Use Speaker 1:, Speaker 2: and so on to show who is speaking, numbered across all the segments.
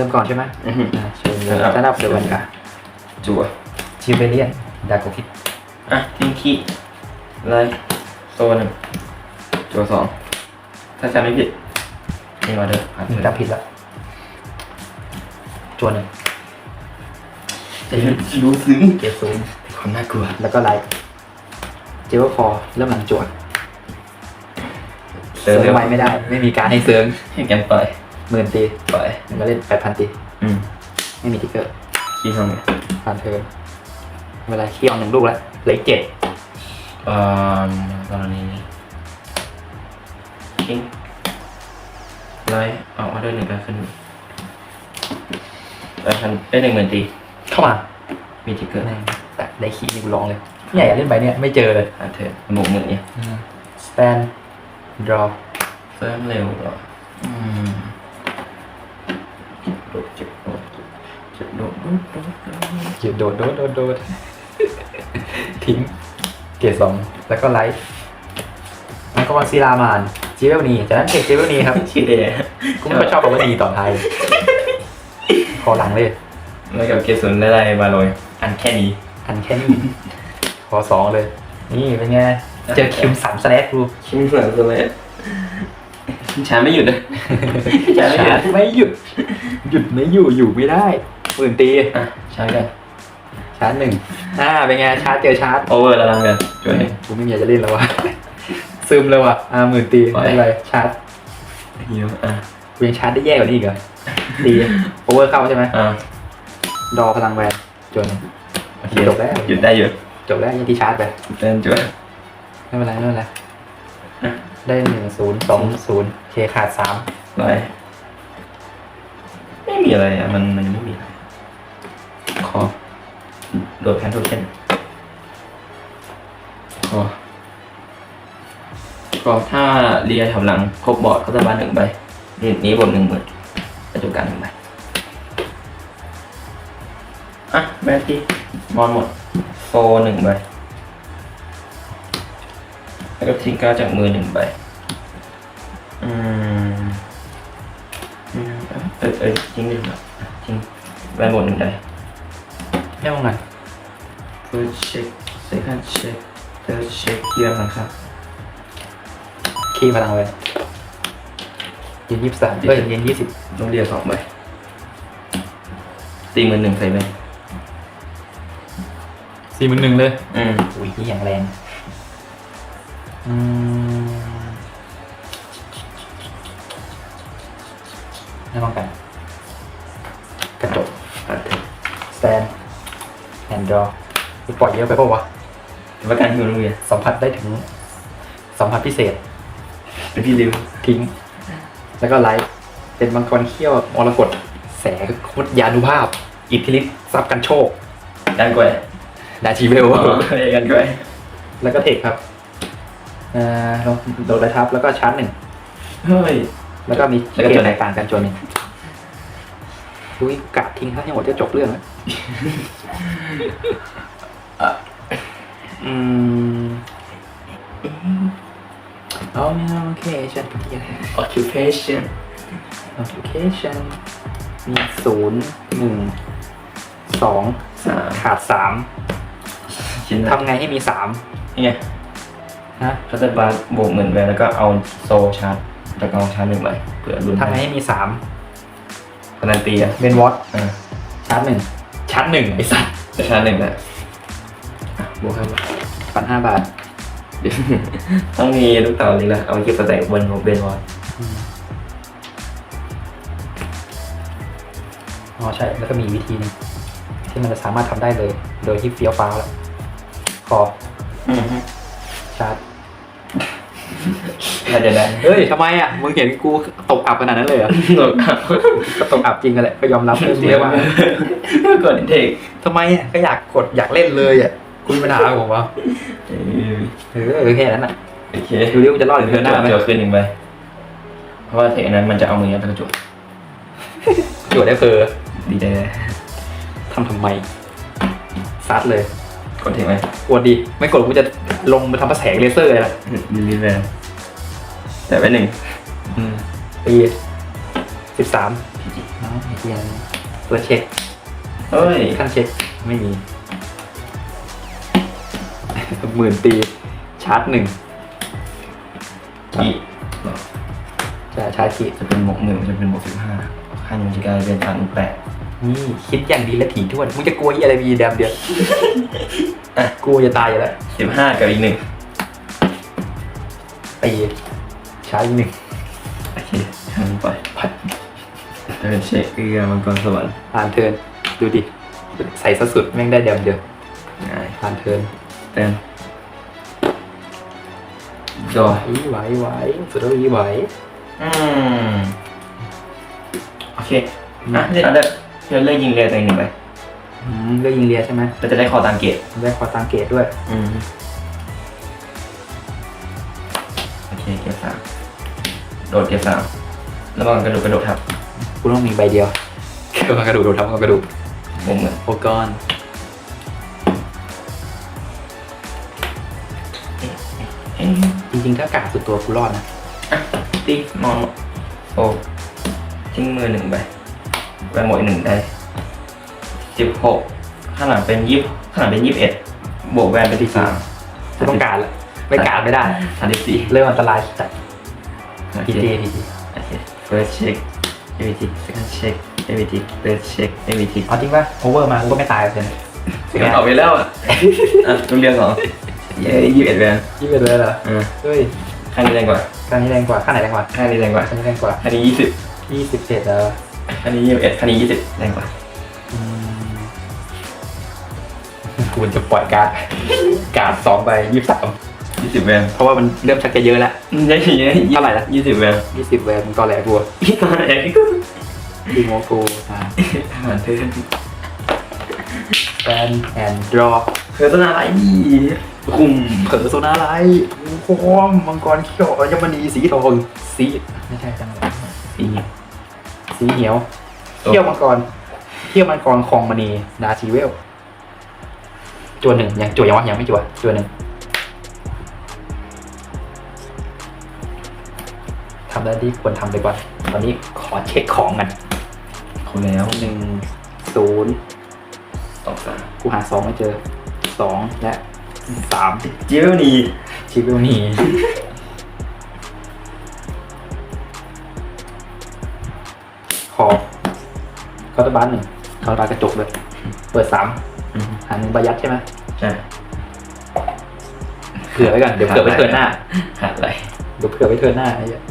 Speaker 1: ริ่มก่อนใช่ไหม
Speaker 2: อื้อหือ
Speaker 1: อ่าเชิญเลย
Speaker 2: ครับ
Speaker 1: จะนับเดี๋ยววันค่ะ
Speaker 2: จั่ว
Speaker 1: ชิวเบเลียนดาโกคิด
Speaker 2: อะทิ้งขี้ไลท์โซนหนึ่งจั่วสองถ้าจำไม่ผิดนี่มาเด้อผ่าน
Speaker 1: หนึ่ง
Speaker 2: เลย
Speaker 1: จำผิดละจวนหนึ่งจะยิง
Speaker 2: รู้ซึ้ง
Speaker 1: เกียร์ศูนย์
Speaker 2: ความน่ากลัว
Speaker 1: แล้วก็ไลท์เจลคอเริ่มหลังจวด
Speaker 2: เซิ
Speaker 1: เซิ
Speaker 2: ร์
Speaker 1: ร์
Speaker 2: ฟ
Speaker 1: ฟไว้ไม่ได้ ไม่มีการให้เซิร์ฟ
Speaker 2: ให้กันปล่อย
Speaker 1: หมื่นตี
Speaker 2: ปล่อย
Speaker 1: มันก็เล่นแปดพันตี
Speaker 2: อืม
Speaker 1: ไม่มีทิกเกอร์
Speaker 2: ขี้ทำไง
Speaker 1: ผ่านเทิร์นเวลาเคี่ยวหนึ่งลูกแล้วเหลืออกเจ็ด
Speaker 2: อ่าตอนนี้ทิ้งไลท์เอามาด้วยหนึ่งการขึ้นแล้วทันได้หนึ่งหมื่นตี
Speaker 1: เข้ามา
Speaker 2: มีทิกเกอร์
Speaker 1: แม่งแต่ได้ขี้นี่กูลองเลยพี่ใหญ่อยากเล่นใบเนี้ยไม่เจอเลย
Speaker 2: ผ่านเถอะบวกหมื่นเนี่ย
Speaker 1: สแตนดรอ
Speaker 2: เฟิร์มเร็วเหรออืม จุดโดดโดดโดดโดด
Speaker 1: หยุดโดดโดดโดดโดดทิ้งเกียร์สองแล้วก็ไลท์แล้วก็วังซีรามานจีเวลนีจากนั้นเทคจีเวลนีครับ
Speaker 2: ชื่อเดย์
Speaker 1: กูไม่ค่อยชอบคำว่านีต่อท้ายเลยคอหลังเลย
Speaker 2: แล้วกับเกยร์ศูนย์ได้ไรมาเลยอันแค่นี้
Speaker 1: อันแค่นี้คอสองเลย นี่เป็นไงเจอคิมสามสแลกกู
Speaker 2: ชิ้นเหมือนกันเลยช้าไม่หยุดเลยช้าไม่หยุ
Speaker 1: ชา
Speaker 2: ด
Speaker 1: ร์จไม่หยุด หยุดไม่อยู่อยู่ไม่ได้ หมื่นตี
Speaker 2: อะช้ากัน
Speaker 1: ชาร์จหนึ่งอ่าเป็นไงชาร์จเจอชาร์จ
Speaker 2: โอเวอร์แล้วลังกันจวนหนึ่ง
Speaker 1: กูไม่มีอะไรจะเล่นแล้ววะซึมเลยว่ะอ่าหมื่นตี
Speaker 2: ปล่อย
Speaker 1: ไม่เป็นไรชาร์จ
Speaker 2: เยอะอะ
Speaker 1: กูยังชาร์จได้แย่กว่านี้อีกเหรอตีโอเวอร์เข้าใช่ไหม
Speaker 2: อะ
Speaker 1: ดอพลังแวนจน
Speaker 2: โอเค
Speaker 1: จบแล้ว
Speaker 2: หยุดได้หยุด
Speaker 1: จบแล้วยังที่ชาร์จไป
Speaker 2: เล่นจวน
Speaker 1: ไม่เป็นไรไม่เป็นไร
Speaker 2: อะ
Speaker 1: ได้หนึ่งศูนย์สองศูนย์เคขาดสาม
Speaker 2: ไรไม่มีอะไรอะมันมันไม่มีอะไรขอ โดดแพนโทเค็นก็ถ้าเรียแถวหลังครบบอร์ดเขาจะบานหนึ่งใบนี้บนหนึ่งหมื่นกระจุกการหนึ่งใบอะแบตตี้มอนหมดโฟหนึ่งใบแล้วก็ทิ้งการจากมือหนึ่งใบอืมอืมเออเออทิ้งหนึ่งใบทิ้งใบหมดหนึ่งใบ
Speaker 1: ไม่มองไง
Speaker 2: first check second check third check เยี่ยมนะครับ
Speaker 1: คีย์พลังแวนยืนยี่สิบสามเอ้ยยืนยี่สิบ
Speaker 2: ต้องเรียกสองใบตีมือหนึ่งใส่ไหม
Speaker 1: สี่หมื่นหนึ่งเลย
Speaker 2: อืม
Speaker 1: อุ้ยนี่อย่างแรง อืม ปล่อยเยอะไปเปล่าวะ
Speaker 2: ประกันฮิวโรงเรียน
Speaker 1: สัมผัสได้ถึง สัมผัสพิเศษ
Speaker 2: เป็นพี่ริว
Speaker 1: ทิ้ง แล้วก็ไลท์เป็นมังกรเขี้ยวมรกตแสงโคตรยานุภาพ อิทธิฤทธิ์ทรัพย์กันโชค
Speaker 2: ด้านกล้วย
Speaker 1: ดาชีเวล
Speaker 2: โอ้ยกันกล้วย
Speaker 1: แล้วก็เทคครับอ่าลงโดดเลยครับแล้วก็ชาร์จหนึ่ง
Speaker 2: เฮ้ย
Speaker 1: แล้วก็มี
Speaker 2: แล้วก็
Speaker 1: เก
Speaker 2: จ
Speaker 1: ม
Speaker 2: ด
Speaker 1: แตกต่างกันจนหนึ่งอุ้ยกะทิ้งทั้งหมดจะจบเรื่องแล้ว อืมเอาโอเคฉันเรียน
Speaker 2: occupation
Speaker 1: occupation มีศูนย์หนึ่งสอง
Speaker 2: สาม
Speaker 1: ขาดสาม
Speaker 2: ชิ้นละ
Speaker 1: ทำไงให้มีสาม
Speaker 2: นี่ไง
Speaker 1: ฮะ
Speaker 2: เขาจะบาร์บวกหมื่นไปแล้วก็เอาโซชาร์จแล้วก็เอาชาร์จหนึ่งใบเผื่อรุน
Speaker 1: ทำไงให้มีสาม
Speaker 2: การันตีอะ
Speaker 1: เบนวอต
Speaker 2: อ่า
Speaker 1: ชาร์จหนึ่งชาร์จหนึ่งไอ้สัส
Speaker 2: จะชาร์จหนึ่งแหละอะ บวกห้าบาท
Speaker 1: ปันห้าบาท
Speaker 2: เดี๋ยวต้องมีลูกเต่านี้แหละเอาไว้เก็บสแต็กบนของเบนวอล
Speaker 1: อ๋อใช่ แล้วก็มีวิธีหนึงที่มันจะสามารถทำได้เลย โดยที่เฟี้ยวฟ้าวแล้วคอ
Speaker 2: อือฮึ
Speaker 1: ชาร์จ
Speaker 2: น่าจะได้
Speaker 1: เฮ้ยทำไมอะ มึงเห็นกูตกอับขนาดนั้นเลยเหรอ
Speaker 2: หลดอะ
Speaker 1: ก็ตกอับจริงกันแหละก็ยอมรับเรื่อง
Speaker 2: เรี
Speaker 1: นี้
Speaker 2: ยก
Speaker 1: ว่า
Speaker 2: ว่ากดอินเทค
Speaker 1: ทำไมอะก็อยากกดอยากเล่นเลยอะ กูมีปัญหากับผมวะเออแค่นั้นอะ
Speaker 2: โอเค
Speaker 1: ดูดิว่าจะรอดหรือเดินหน้าไหม
Speaker 2: เจอขึ้นหนึ่งไปเพราะว่าเทคนั้นมันจะเอามือยัดกระจก
Speaker 1: จวดได้เพอ
Speaker 2: ดีใจเลย
Speaker 1: ทำทำไมซัดเลย
Speaker 2: กดเทคไหม
Speaker 1: กดดิไม่กดกูจะลงมาทำภาษาเลเซอร์เลยล่ะ
Speaker 2: ดีดีเลยแต่ไปหนึ่ง
Speaker 1: ปีสิบสาม
Speaker 2: พีจี
Speaker 1: น้องไอเดียเปิดเช็ค
Speaker 2: เฮ้ย
Speaker 1: ขั้นเช็คไม่มี หมื่นตีชาร์จหนึ่ง
Speaker 2: กี่
Speaker 1: จะชาร์จขีด
Speaker 2: จะเป็นบวกหนึ่งจะเป็นบวกสิบห้าขั้นมันจะกลายเป็นพันแปด
Speaker 1: นี่คิดอย่างดีและถี่ถ้วนมึงจะกลัวยี่อะไรมีแดมเดียว
Speaker 2: อะ
Speaker 1: กลัวจะตายอยู่แล้ว
Speaker 2: สิบห้ากับอีกหนึ่ง
Speaker 1: ตีชาร์จอีกหนึ่ง
Speaker 2: โอเคทำไปพัดจะเป็นเช็คเกลือมังกรสวรรค์
Speaker 1: ผ่านเทิร์นดูดิ ใส่ซะสุดแม่งได้แดมเดียว
Speaker 2: ง่าย
Speaker 1: ผ่านเทิร์น
Speaker 2: เต้น จอ
Speaker 1: ไหวไหวไหวสุดยอดไหว
Speaker 2: อืมโอเคอะเล่นเอาเด้อเพื่อนเลือกยิงเรือตัวเองหนึ่งไป
Speaker 1: อืมเลือกยิงเรียใช่ไหม
Speaker 2: เราจะได้คอตามเกต
Speaker 1: ได้คอตามเกตด้วย
Speaker 2: อืมโอเคเกตสามโดดเกตสามแล้วมันกระโดดกระโดดทับ
Speaker 1: กูต้องมีใบเดียวเกี่ยวกับกระดูกโดนทับกับกระดูก
Speaker 2: มุมเหมือน
Speaker 1: โอก้อน ริงๆถ้ากาดสุดตัวกูรอดนะ
Speaker 2: อะตีมองโอ้ทิ้งมือหนึ่งไปไปหมดอีกหนึ่งได้สิบหกข้างหลังเป็นยี่ข้างหลังเป็นยี่สิบเอ็ดบวกแวนเป็นที่สาม
Speaker 1: กูต้องการแหละไม่การไม่ได้
Speaker 2: สามสิบสี่
Speaker 1: เริ่มอันตรายจัด
Speaker 2: โอ
Speaker 1: พี
Speaker 2: เค
Speaker 1: เจพีเจ
Speaker 2: โอเค first check everything second check everything third check everything
Speaker 1: เอาจริงป่ะโอเวอร์มากูก็ไม่ตายเลย
Speaker 2: เสียงออกไปแล้วอะอะต้องเรียงเหรอ เย้ยี่สิบเอ็ดแวน
Speaker 1: ยี่สิบเลยเหรอ
Speaker 2: อ่า
Speaker 1: เฮ้ย
Speaker 2: ข้างนี้แรงกว่า
Speaker 1: ข้างนี้แรงกว่าข้างไหนแรงกว่า
Speaker 2: ข้างนี้แรงกว่า
Speaker 1: ข้างนี้แรงกว่า
Speaker 2: ข้างนี้ยี่สิบ
Speaker 1: ยี่สิบเจ็ดแล้ว
Speaker 2: ข้างนี้ยี่สิบเอ็ดข้างนี้ยี่สิบแรงกว่า
Speaker 1: อืมกูจะปล่อยการ์ดการ์ดสองใบยี่สิบสาม
Speaker 2: ยี่สิบแวน
Speaker 1: เพราะว่ามันเริ่มชักจะเยอะแล้ว
Speaker 2: ได้ยังไง
Speaker 1: เท่าไหร่ละ
Speaker 2: ยี่สิบแวน
Speaker 1: ยี่สิบแวนมันก็แหลกกู
Speaker 2: พี่ตอนไหนก็
Speaker 1: ดีโมกูอ่า
Speaker 2: หาเธอ
Speaker 1: แฟนแอนดรอ
Speaker 2: เธอต้องอะไรดี คุม
Speaker 1: เผลอโซนาไลท์โค้มมังกรเขียวยมณีสีทองสีไม่ใช่จังเลย
Speaker 2: สี
Speaker 1: สีเหียวเขี้ยวมังกรเขี้ยวมังกรคองมณีดาทีเวลจวนหนึ่งยังจวนยังวะยังไม่จวนจวนหนึ่งทำได้ที่ควรทำไปก่อนตอนนี้ขอเช็คของกัน
Speaker 2: เขาแล้ว
Speaker 1: หนึ่งศูนย์
Speaker 2: สองสาม
Speaker 1: กูหาสองไม่เจอสองและ สาม
Speaker 2: เจลนี
Speaker 1: ชิวิลนีขอเคาน์เตอร์บาร์หนึ่งเคาน์เตอร์บาร์กระจกเลยเปิดสาม
Speaker 2: อืม
Speaker 1: หาหนึ่งใบยัดใช่ไหม
Speaker 2: ใช่
Speaker 1: เผื่อไว้ก่อนเดี๋ยวเผื่อไว้เทิร์นหน้า
Speaker 2: หาอะไร
Speaker 1: เดี๋ยวเผื่อไว้เทิร์นหน้าไอ้เหี้ย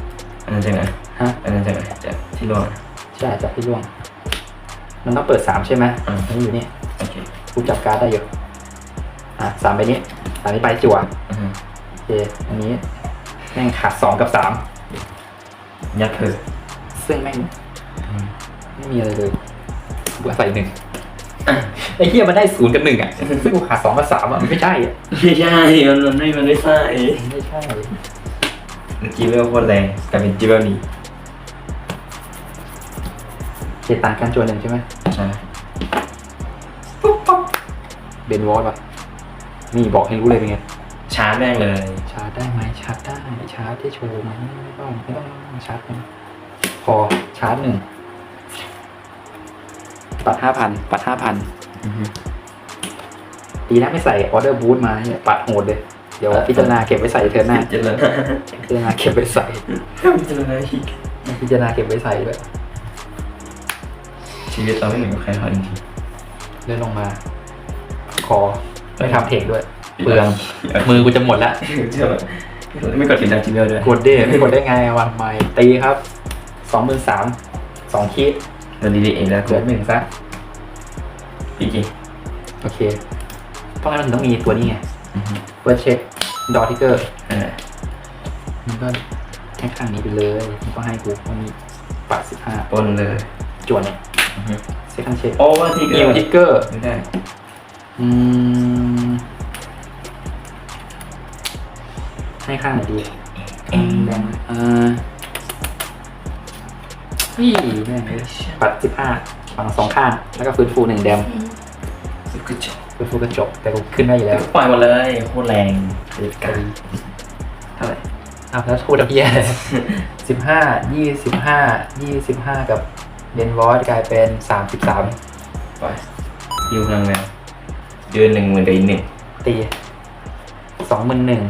Speaker 2: อันนั้นจากไหน
Speaker 1: ฮะ
Speaker 2: อันนั้นจากไหนจากที่ร่วง
Speaker 1: ใช่จากที่ร่วง มันต้องเปิดสามใช่ไหม
Speaker 2: อืม
Speaker 1: อันนี้อยู่นี่
Speaker 2: โอเค
Speaker 1: กูจับการ์ดได้อยู่ อะสามใบนี้สามนี้ไปจั่ว
Speaker 2: อือฮึ
Speaker 1: โอเคอันนี้แม่งขาดสองกับสาม
Speaker 2: ยัดเธอ
Speaker 1: ซึ่งแม่ง
Speaker 2: อืม
Speaker 1: ไม่มีอะไรเลยกูใส่หนึ่งไอ้เหี้ยมันได้ศูนย์กับหนึ่งอะซึ่งกูขาดสองกับสามอะมันไม่ใช่อะ
Speaker 2: ไม่ใช่มันมันไม่มันไม่ใช่
Speaker 1: มันไม่ใช่
Speaker 2: จีเวลโคตรแรงกลายเป็นจีเวลนี้
Speaker 1: เจต่างกันจวนหนึ่งใช่ไหม
Speaker 2: ใช่
Speaker 1: เบนวอลป่ะ นี่บอกให้รู้เลยเป็นไง
Speaker 2: ชาร์จแม่งเลย
Speaker 1: ชาร์จได้ไหมชาร์จได้ชาร์จที่โชว์ไหมไม่ต้องไม่ต้องชาร์จไหมพอชาร์จหนึ่งปัดห้าพันปัดห้าพัน
Speaker 2: อือฮึ
Speaker 1: ดีนะไม่ใส่ออเดอร์บูทมาเนี่ยปัดโหดเลย เดี๋ยวพิจารณาเก็บไว้ใส่เทอร์หน้า
Speaker 2: พิจารณา
Speaker 1: พิจารณาเก็บไว้ใส่
Speaker 2: พิจารณาอีก
Speaker 1: พิจารณาเก็บไว้ใส่ด้วย
Speaker 2: ชีวิตเราไม่เหมือนกับใครเขาจริง
Speaker 1: เลื่อนลงมา คอ ไม่ทำเทคด้วย
Speaker 2: ๆ
Speaker 1: เปลือง มือกูจะหมดละ
Speaker 2: เชื่อไหมไม่กดสินดังจีเวลด้วย
Speaker 1: กดเด้ไม่กดได้ไงวางไม่ตีครับสองหมื่นสามสองคิด
Speaker 2: เราดีๆเองแล้ว
Speaker 1: เห
Speaker 2: กู
Speaker 1: ลือหนึ่งซะ
Speaker 2: ปีจี
Speaker 1: โอเค เพราะงั้นมันถึงต้องมีตัวนี้ไง
Speaker 2: อือฮึ
Speaker 1: เปิดเช็คดอทิเกอร์
Speaker 2: นั่นแหละ
Speaker 1: มันก็ให้ข้างนี้ไปเลยมันก็ให้กูมันมีปัดสิบห้า
Speaker 2: ปนเลย
Speaker 1: จวนเนี่ย
Speaker 2: อือฮึ
Speaker 1: เซคันเช็ค
Speaker 2: โอเวอร์ทีเก
Speaker 1: นิ
Speaker 2: อ
Speaker 1: ว
Speaker 2: ร์
Speaker 1: ทิกเกอร์
Speaker 2: ไม่ได้
Speaker 1: อืม ให้ข้างไหนดีแบงค์เออนี่แม่งเลยปัดสิบห้าฝั่งสองข้าง แล้วก็ฟื้นฟูหนึ่งแดม
Speaker 2: ก็จบ
Speaker 1: ฟื้นฟูกระจก แต่กูขึ้นได้อยู่แล้ว
Speaker 2: ปล่อยหมดเลยโคตรแรงเด็ดกันเท่าไหร่
Speaker 1: อ้าวแล้วพูดดับเบี้ยสิบห้ายี่สิบห้ายี่สิบห้ากับเดนวอสกลายเป็นสามสิบสาม
Speaker 2: ไปยิวพลังแมว เดือนหนึ่งหมื่นกับอีกหนึ่ง
Speaker 1: ตีสองหมื่นหนึ่ง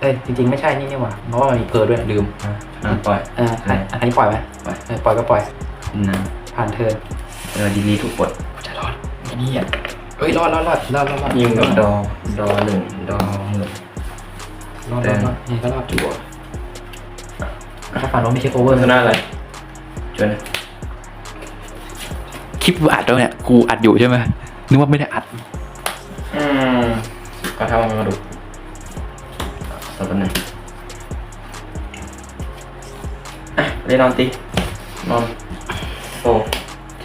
Speaker 1: เอ้ยจริงๆไม่ใช่นี่นี่หว่าเพราะว่ามันมีเพอร์ด้วยลืม
Speaker 2: อะอะปล่อย
Speaker 1: เอออันอันนี้ปล่อยไหม
Speaker 2: ปล่อย
Speaker 1: เออปล่อยก็ปล่อย
Speaker 2: นะ
Speaker 1: ผ่านเทิร์น
Speaker 2: เออดีดีทุกกด
Speaker 1: จะรอดนี่อะเอ้ยรอดรอดรอดรอดรอดรอด
Speaker 2: ยิวกับดอดอหนึ่งดอหมื่น
Speaker 1: รอดรอดรอดนี่ก็รอดจั่วถ้าฝันว่าไม่ใช่โอเวอร์
Speaker 2: ชนะอะไรจวนนะ
Speaker 1: คลิปอัดแล้วเนี่ย กูอัดอยู่ใช่ไหมนึกว่าไม่ได้อัด
Speaker 2: อืมก็ทำมันมาดูสักหนึ่งอะเล่นนอนตีนอนโฟ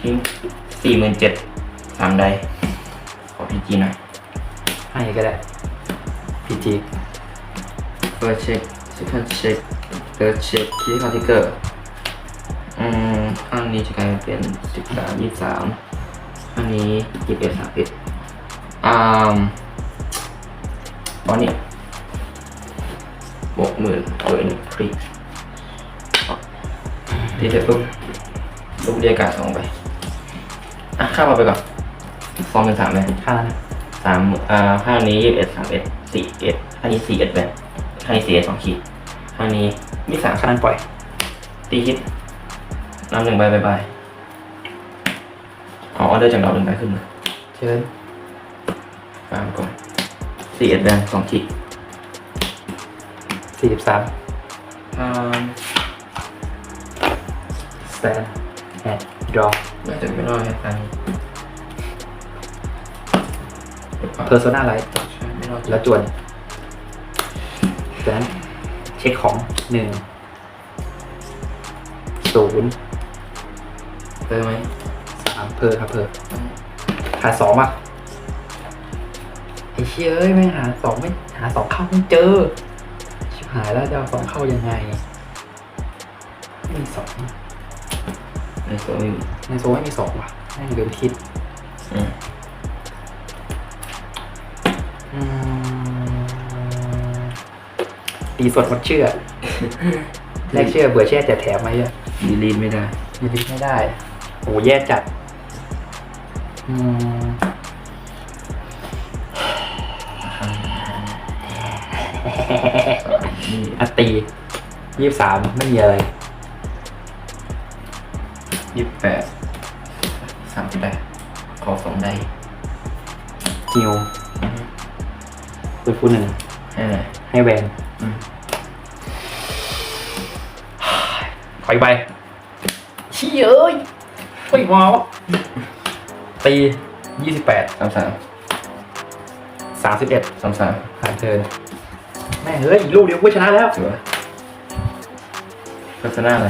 Speaker 2: ทิ้งสี่หมื่นเจ็ดสามใด ขอพีจีหน่อย
Speaker 1: ให้ก็ได้พีจี
Speaker 2: first check second check third check คีย์คาร์ติเกอร์อืมข้างนี้จะกลายเป็นสิบสามยี่สามข้างนี้ยี่สิบเอ็ดสามเอ็ด อ่าตอนนี้บวกหมื่นโดยหนึ่งคลิกที่เสร็จปุ๊บลูกเรียกการดสองไป อะข้ามมาไปก่อนฟอร์มเป็นสามไหม
Speaker 1: ค่านั้น
Speaker 2: สามอ่าข้างนี้ยี่สิบเอ็ดสามเอ็ดสี่เอ็ดข้างนี้สี่เอ็ดแบบข้างนี้สี่เอ็ดสองขีดข้างนี้ยี่สาม
Speaker 1: ค่านั้นปล่อย
Speaker 2: ตีคิดนำหนึ่งใบบายบายเอาออเดอร์จากเราหนึ่งใบขึ้นมา
Speaker 1: เชิญ
Speaker 2: ฟาร์มก่อนสี่เอ็ดแบนสองขีด
Speaker 1: สี่สิบสาม
Speaker 2: อ่า
Speaker 1: สแตนแอนดรอ
Speaker 2: น่าจะไม่รอดแค่ทางนี้
Speaker 1: เพอร์โซนาไลท์
Speaker 2: ใช่ไม่รอด
Speaker 1: แล้วจวนจากนั้นเช็คของหนึ่งศูนย์
Speaker 2: เจอไหม
Speaker 1: สามเพอร์ครับเพอร์หาสองอะ ไอ้เชี่ยเอ้ยไม่หาสองไม่หาสองเข้าไม่เจอ ชิบหายแล้วจะเอาสองเข้ายังไงไม่มีสอง
Speaker 2: ในโซนไม่มี
Speaker 1: ในโซนไม่มีสองว่ะแม่งลืมคิด
Speaker 2: อืม
Speaker 1: อืมตีสดหมดเชื่อแรกเชื่อเบื่อแช่แต่แถมไหมอะ
Speaker 2: ดีลีทไม่ได้
Speaker 1: ยังลิไม่ได้โอ้แย่จัด อืม
Speaker 2: นี่
Speaker 1: อัตตียี่สามไม่มีอะไร
Speaker 2: ยี่สิบแปดสามสิบแปดขอสองได้
Speaker 1: จิวเป็นผู้หนึ่ง
Speaker 2: ให้ไหน
Speaker 1: ให้แวน
Speaker 2: อืม
Speaker 1: ขออีกใบเชี่ยเอ้ยไม่มาวะตียี่สิบแปด
Speaker 2: สามสาม
Speaker 1: สามสิบเอ็ด
Speaker 2: สามสาม
Speaker 1: ผ่านเทิร์น แม่งเฮ้ยอีกลูกเดียวก็ชนะแล้ว
Speaker 2: ถือว่าโฆษณาอะไร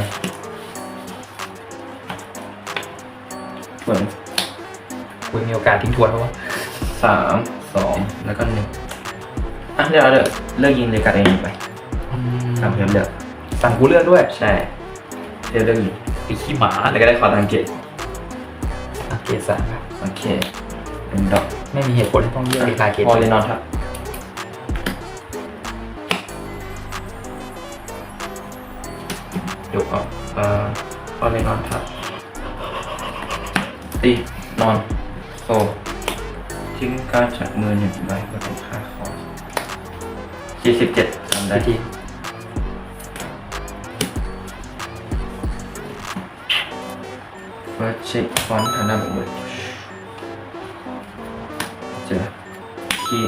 Speaker 2: เหมือน
Speaker 1: คุณมีโอกาสทิ้งทวนเพราะว่า
Speaker 2: สามสองแล้วก็หนึ่งอะเดี๋ยวเราเดี๋ยวเลิกยิงเลยกัดเองไปทำเพิ่มเลือก
Speaker 1: สั่งกูเลือกด้วย
Speaker 2: ใช่เดี๋ยวเลิกยิง
Speaker 1: ไอ้ขี้หมา
Speaker 2: แล้วก็ได้ขอตังเกต
Speaker 1: อะเกรดสามครับ
Speaker 2: โอเคเป็นดอก
Speaker 1: ไม่มีเหตุผลที่ต้องเลือกเดคาเกรด
Speaker 2: พอเลยนอนครับ ยกออกเอ่อพอเลยนอนครับตีนอนโซทิ้งการดจากมือหนึ่งใบเพื่อเป็นค่าคอร์สสี่สิบเจ็ดทำได้
Speaker 1: พิธี
Speaker 2: เฟิร์สเช็คฟอนต์ทางด้านบนมือเจอที่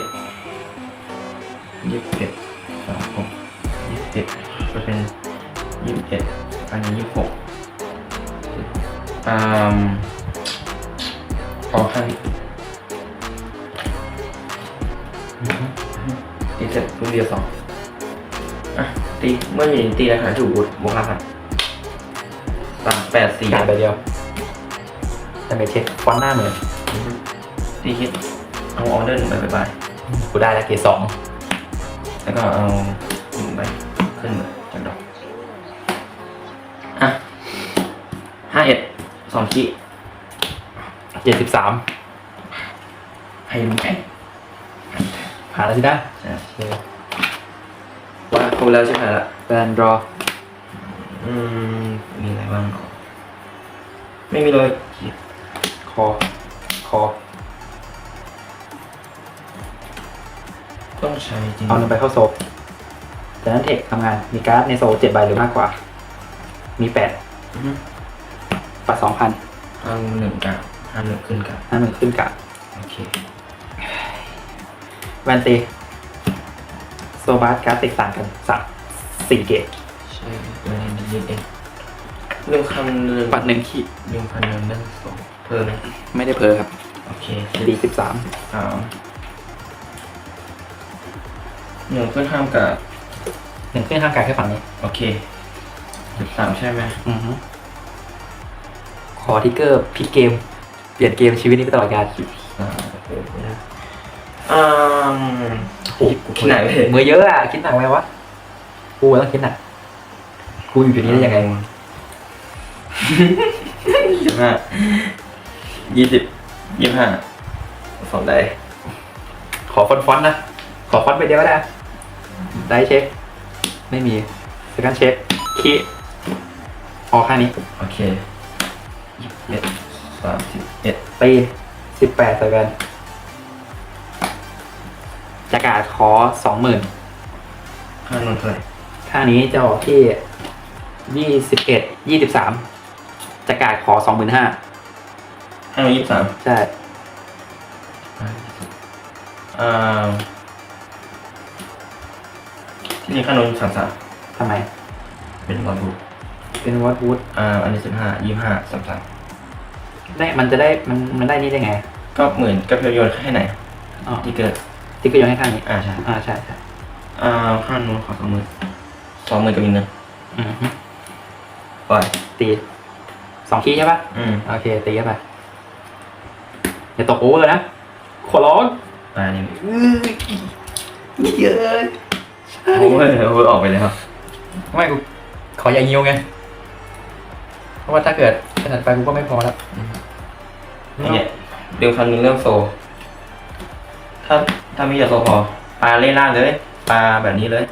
Speaker 2: ยี่สิบเอ็ดสามหกยี่สิบเอ็ดจะเป็น ยี่สิบเอ็ดอันนี้ยี่สิบหกอ่าพอให้ตีเสร็จรุ่นเดียวสองอะตีเมื่อมีตีราคาถูกบวกบวกห้าพันสามแปดสี่
Speaker 1: การใบเดียวแต่ไม่เช็คฟอนต์หน้าเหมือน
Speaker 2: ตีคิดเอาออเดอร์หนึ่งใบไปบาย
Speaker 1: กูได้แล้วเกรดสอง
Speaker 2: แล้วก็เอาหนึ่งใบขึ้นมา เอ็ดสองขีด
Speaker 1: เจ็ดสิบสาม
Speaker 2: ให้มันแข่ง
Speaker 1: ผ่านแล้วสินะ
Speaker 2: ใช่
Speaker 1: โอเค
Speaker 2: ว่าครบแล้วใช่ไหมล่ะ
Speaker 1: แบนดรอ
Speaker 2: อืม มีอะไรบ้างเนาะไม่มีเลย
Speaker 1: คอ คอ
Speaker 2: ต้องใช้จริง
Speaker 1: เอาลงไปเข้าโซลจากนั้นเทคทำงาน มีการ์ดในโซลเจ็ดใบหรือมากกว่า มีแปด
Speaker 2: อือฮึ
Speaker 1: ปัด สองพัน
Speaker 2: เอาหนึ่งกับห้าหนึ่งขึ้นกับ
Speaker 1: ห้าหนึ่งขึ้นกับ
Speaker 2: โอเค
Speaker 1: แวนตีโซบาสการ์ดแตกต่างกันสามสี่เกต
Speaker 2: ใช่เรื่องนี้เองเรื่องคำเรื่อง
Speaker 1: ปัดหนึ่งขีด
Speaker 2: เรื่องพันเรื่องเรื่องสองเพิ่มไหม
Speaker 1: ไม่ได้เพอครับ
Speaker 2: โอเค
Speaker 1: ดีสิบสาม
Speaker 2: สามหนึ่งเพื่อนห้ามกับ
Speaker 1: หนึ่งขึ้นข้างกายแค่ฝั่งนี้
Speaker 2: โอเคสิบสามใช่ไหม
Speaker 1: อือฮึ ขอทิกเกอร์พลิกเกม เปลี่ยนเกมชีวิตนี้ไปตลอดกาล
Speaker 2: อ่าโอเคนะอ่า
Speaker 1: โอ้โห
Speaker 2: ที่ไหนเลย
Speaker 1: มือเยอะอะ คิดหนักไหมวะ กูต้องคิดหนัก กูอยู่จุดนี้ได้ยังไง
Speaker 2: ยี่สิบห้ายี่สิบยี่สิบห้าสองได้
Speaker 1: ขอฟอนต์ฟอนต์นะ ขอฟอนต์ไปเดียวก็ได้ ได้เช็ค ไม่มีสกันเช็คคีออกข้างนี้
Speaker 2: โอเคยี่สิบ เอ็ดสามสิบเอ็ด
Speaker 1: ตีสิบแปดใส่แวนจากกาศขอสองหมื่น
Speaker 2: ห้านนท์เท่าไหร่
Speaker 1: ข้างนี้จะออกที่ยี่สิบเอ็ดยี่สิบสามจากกาศขอสองหมื่นห้า
Speaker 2: ห้านนท์ยี่สิบสาม
Speaker 1: ใช่
Speaker 2: อ่าที่นี่ห้านนท์สามสาม
Speaker 1: ทำไม
Speaker 2: เป็นวันบุ
Speaker 1: เป็นวอตวูด
Speaker 2: อ่าอันนี้สิบห้ายี่สิบห้าสามสาม
Speaker 1: ได้มันจะได้มันมันได้นี่ได้ไง
Speaker 2: ก็เหมือนกับโยนแค่ไหน
Speaker 1: อ๋อ
Speaker 2: ที่เกิด
Speaker 1: ติ๊กก็โยนให้ข้างนี้
Speaker 2: อ่าใช่
Speaker 1: อ่าใช่ใช่
Speaker 2: อ่าห้านนท์ขอสองหมื่นสองหมื่นกับอีกหนึ่ง
Speaker 1: อือฮึ
Speaker 2: ปล่อย
Speaker 1: ตีสองคีย์ใช่ปะ
Speaker 2: อืม
Speaker 1: โอเคตีเข้าไปอย่าตกโอเวอร์นะขอร้อง
Speaker 2: อ่านี่
Speaker 1: นี่เยอะ
Speaker 2: โอ้ยโอ้ยออกไปแล้ว
Speaker 1: ไม่กูขออย่างยิวไง เพราะว่าถ้าเกิดขนาดไปกูก็ไม่พอแล้ว
Speaker 2: เนี่ยดี๋ยวคำนึงเริ่มโซ ถ้าถ้ามีแต่โซพอปลาเล่นล่าดเลย ปลาแบบนี้เลย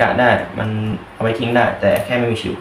Speaker 2: กะได้มันเอาไปทิ้งได้ แต่แค่ไม่มีชิว